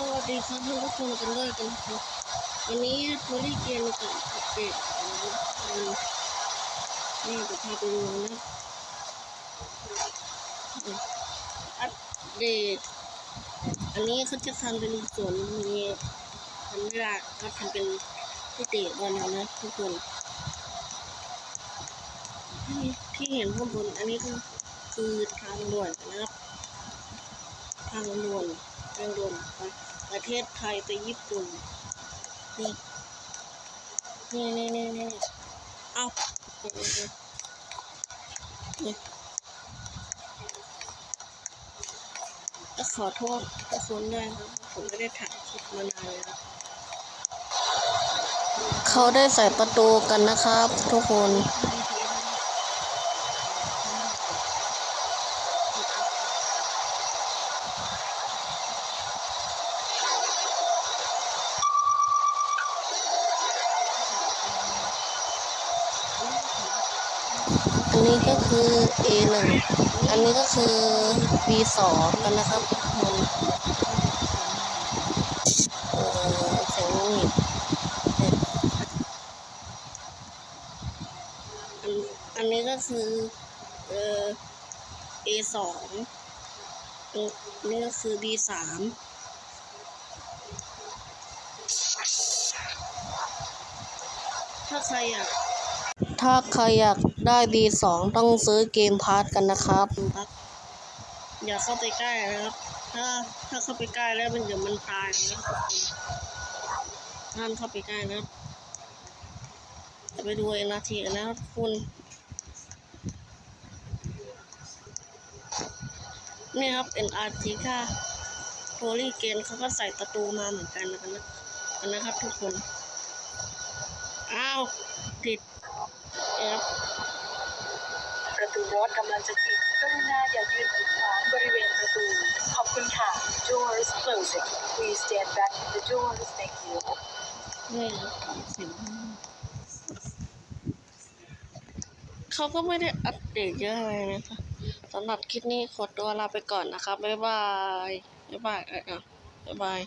สวัสดีครับทุกคนกันด้วยกันครับวันนี้โทรี่เกียร์กับอัปเดตนี่จะพาไปดูนะอัปเดต อันนี้เขาจะทำเป็นสวนมีทำไม่ได้ก็ทำเป็นพิเตะบอลนะทุกคนที่ที่เห็นข้างบนอันนี้ก็คือทางด่วนนะครับ ทางด่วน ทางด่วนปประเทศไทยไปญี่ปุ่น นี่ นี่นี่นี่นี่เอานี่นี่นี่ก็ขอโทษทุกคนด้วยครับผมไม่ได้ถ่ายคลิปมานานแล้วเขาได้ใส่ประตูกันนะครับ ทุกคน อันนี้ก็คือ A1 อันนี้ก็คือ B2 กันนะครับทุกคนเออเสียงหนีบอันอันนี้ก็คือเอ่อ A สองนนี้ก็คือ B สามถ้าใครอยากถ้าใครอยาก ได้ B2 ต้องซื้อเกมพาร์ทกันนะครับ อย่าเข้าไปใกล้นะครับ ถ้าถ้าเข้าไปใกล้แล้วมันเดี๋ยวมันตายนะครับห้ามเข้าไปใกล้นะครับจะไปดูเอนาทีกันนะครับคุณนี่ครับ NRT ค่ะโพลีเกนเขาก็ใส่ประตูมาเหมือนกันนะครับนะกันนะครับทุกคน อ้าวผิด เอ๊ะประตูรถกำลังจะปิดกรุณาอย่ายืนขวางบริเวณประตู ขอบคุณค่ะ Doors closing Please stand back the doors Thank you นี่ครับเสียเขาก็ไม่ได้อัปเดตเยอะอะไรนะคะสำหรับคลิปนี้ขอตัวลาไปก่อนนะครับบ๊ายบาย บ๊ายบายออเออบ๊ายบาย